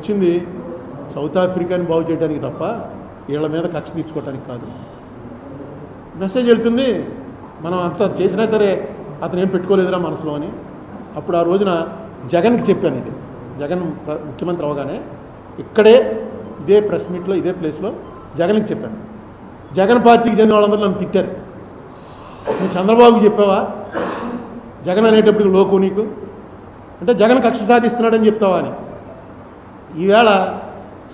వచ్చింది సౌత్ ఆఫ్రికాని బాగు చేయడానికి తప్ప వీళ్ళ మీద కక్ష తీర్చుకోవడానికి కాదు. మెసేజ్ వెళ్తుంది మనం అంత చేసినా సరే అతను ఏం పెట్టుకోలేదురా మనసులో అని. అప్పుడు ఆ రోజున జగన్కి చెప్పాను ఇది. జగన్ ప్ర- ముఖ్యమంత్రి అవగానే ఇక్కడే ఇదే ప్రెస్ మీట్లో ఇదే ప్లేస్లో జగన్కి చెప్పాను. జగన్ పార్టీకి చెందిన వాళ్ళందరూ నన్ను తిట్టారు. నువ్వు చంద్రబాబుకి చెప్పావా? జగన్ అనేటప్పటికి లోకు నీకు? అంటే జగన్ కక్ష సాధిస్తున్నాడని చెప్తావా అని. ఈవేళ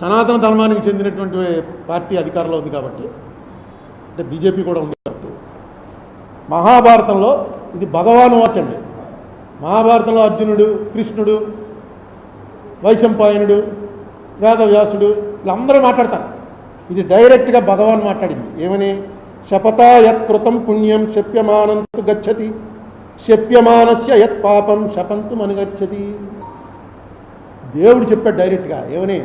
సనాతన ధర్మానికి చెందినటువంటి పార్టీ అధికారంలో ఉంది కాబట్టి అంటే బీజేపీ కూడా ఉంది కాబట్టి. మహాభారతంలో ఇది భగవాన్ వాచ్ అండి. మహాభారతంలో అర్జునుడు కృష్ణుడు వైశంపాయనుడు వేదవ్యాసుడు వీళ్ళందరూ మాట్లాడతారు. ఇది డైరెక్ట్గా భగవాన్ మాట్లాడింది. ఏమని? శపథా యత్ కృతం పుణ్యం శప్యమానంతు గచ్చతి శప్యమానస్య యత్ పాపం శపంతు మనుగచ్చతి. దేవుడు చెప్పాడు డైరెక్ట్గా ఏమని?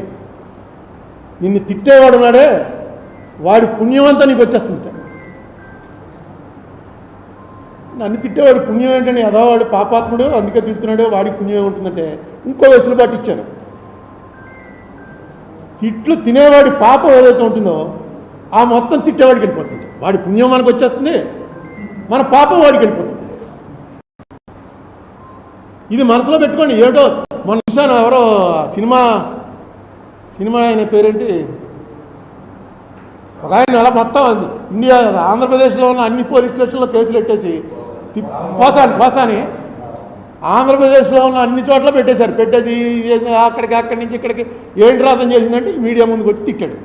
నిన్ను తిట్టేవాడు ఉన్నాడే వాడి పుణ్యమంతా నీకు వచ్చేస్తుంటాడు నన్ను తిట్టేవాడు పుణ్యం ఏంటని ఎదవాడు పాపాత్ముడు అందుకే తిడుతున్నాడు వాడికి పుణ్యం ఉంటుందంటే ఇంకో వెసులుబాటు ఇచ్చాను తిట్లు తినేవాడి పాపం ఏదైతే ఉంటుందో ఆ మొత్తం తిట్టేవాడికి వెళ్ళిపోతుంది. వాడి పుణ్యం మనకు వచ్చేస్తుంది మన పాపం వాడికి వెళ్ళిపోతుంది. ఇది మనసులో పెట్టుకోండి ఏటో మొన్న చూశాను ఎవరో సినిమా సినిమా ఆయన పేరేంటి? ఒక ఆయన అలా మొత్తం ఇండియా ఆంధ్రప్రదేశ్లో ఉన్న అన్ని పోలీస్ స్టేషన్లో కేసులు పెట్టేసి పోసాని పోసాని ఆంధ్రప్రదేశ్లో ఉన్న అన్ని చోట్ల పెట్టేశారు. పెట్టేసి అక్కడికి అక్కడి నుంచి ఇక్కడికి. ఏంటి రాతం చేసిందంటే మీడియా ముందుకు వచ్చి తిట్టాడు.